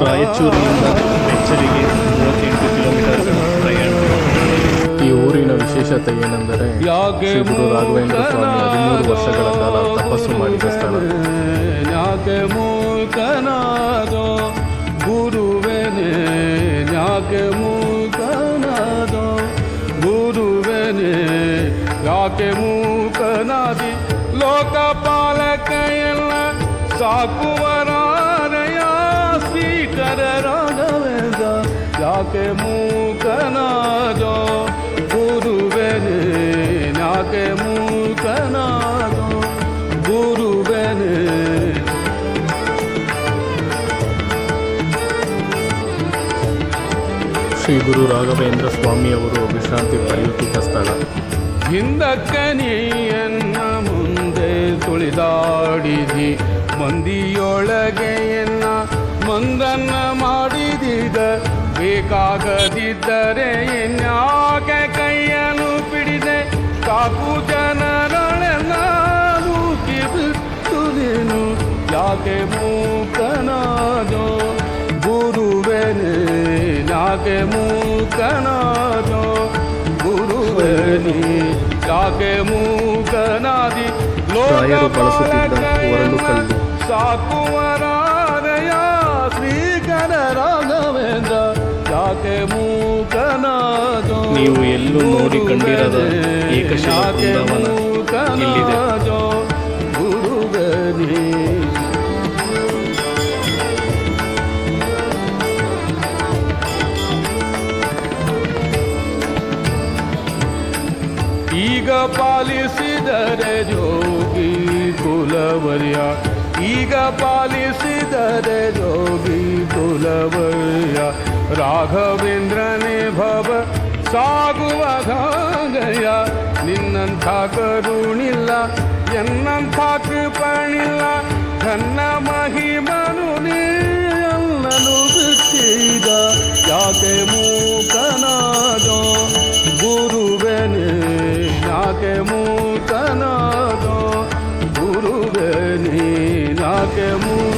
ರಾಯಚೂರಿನಿಂದ ಬೆಚ್ಚರಿಗೆ ಮೂವತ್ತೆಂಟು ಕಿಲೋಮೀಟರ್ ಪ್ರಯಾಣ. ಈ ಊರಿನ ವಿಶೇಷತೆ ಏನೆಂದರೆ ಶ್ರೀ ಗುರು ರಾಘವೇಂದ್ರ ಸ್ವಾಮಿ ಹದಿಮೂರು ವರ್ಷಗಳ ಕಾಲ ತಪಸ್ಸು ಮಾಡಿದ ಸ್ಥಳ. ಯಾಕೆ ಮೂಕನಾದೋ ಗುರುವೆನೆ ಯಾಕೆ ಮೂಕನಾದೋ ಗುರುವೆನೆ ಯಾಕೆ ಮೂಕನಾದಿ ಲೋಕಪಾಲಕ ಎಲ್ಲ ಸ್ವೀಕರ ರಾಘವೇಂದ್ರ ಯಾಕೆ ಮೂಕನಾದೋ? ಗುರುವೆನೆ ಯಾಕೆ ಮೂಕನಾದೋ? ಗುರುವೆನೆ. ಶ್ರೀ ಗುರು ರಾಘವೇಂದ್ರ ಸ್ವಾಮಿಯವರು ವಿಶ್ರಾಂತಿ ಪಡೆಯುತ್ತಿದ್ದ ಸ್ಥಳ. ಹಿಂದಕ್ಕೆ ನೀಯನ್ನ ಮುಂದೆ ತುಳಿದಾಡಿದಿ? ಮಂದಿಯೊಳಗೆಯನ್ನ ಮಂದನ್ನ ಮಾಡಿದಿದ ಬೇಕಾಗದಿದ್ದರೆ ಇನ್ಯಾಕೆ ಕೈಯನ್ನು ಪಿಡಿದೆ? ಸಾಕು ಜನರೊಳನಾನು ಕಿಬಿತ್ತುದೇನು ನೀನು ಯಾಕೆ ಮೂಕನಾದೋ ಗುರುವೆನೆ ಯಾಕೆ ಮೂಕನಾದೋ ಗುರುವೆನೆ ಯಾಕೆ ಮೂಕನಾದಿ? ಲೋಕ ಬಳಸುತ್ತಿದ್ದ ಒರಳು ನೀವು ಎಲ್ಲೂ ನೋಡಿ ಕಂಡಿರದ ಏಕಶಿಲ ಈಗ ಪಾಲಿಸಿದರೆ ಜೋಗಿ ಕುಲವರ್ಯ. ಈಗ ಪಾಲಿಸಿದರೆ ಜೋಗಿ ಕುಲವರ್ಯ. ರಾಘವೇಂದ್ರನೇ ಭವ ಸಾಗುವ ಗಂಗಯ್ಯ, ನಿನ್ನಂಥ ಕರುಣಿಲ್ಲ, ಎನ್ನಂಥ ಕೃಪಣಿಲ್ಲ ನನ್ನ ಮಹಿಮನು ನೀನು ಬಿಟ್ಟಿದ, ಯಾಕೆ ಮೂಕನಾದ ಗುರುವೆನೆ ಯಾಕೆ ಮೂಕನಾದೋ ಗುರುವೆನೆ ಯಾಕೆ ಮೂಕನಾದೋ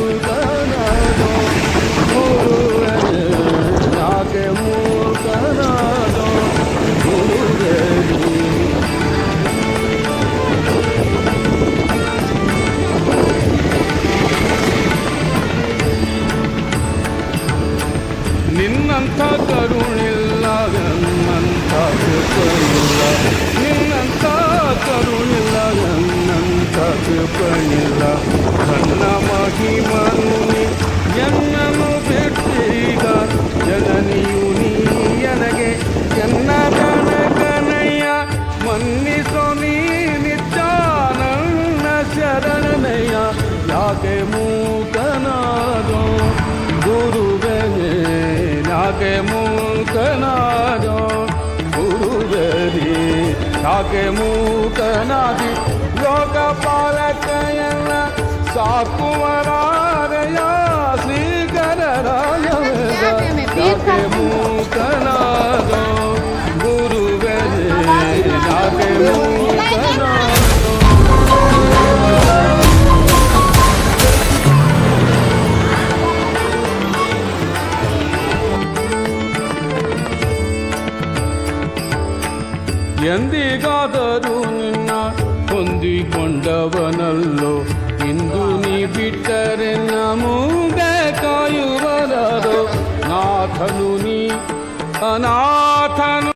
ಯಾಕೆ ಮೂಕನಾದೋ ಗುರುವೆನೆ ಯಾಕೆ ಮೂಕನಾದೋ ಗುರುವೆನೆ ಯಾಕೆ ಮೂಕನಾದಿ ಲೋಕಪಾಲಕಯನ್ನ ಸಾಕುವರಾರಯ ಶ್ರೀಕರ ರಾಘವೇಂದ್ರ ಯಾಕೆ ಮೂಕನಾದೋ ಎಂದಿಗಾದರೂ ನಿನ್ನ ಹೊಂದಿಕೊಂಡವನಲ್ಲೋ ಇಂದು ನೀ ಬಿಟ್ಟರೆ ನಮೂಗೆ ಕಾಯುವರದು ನಾಥನು ನೀ ಅನಾಥನು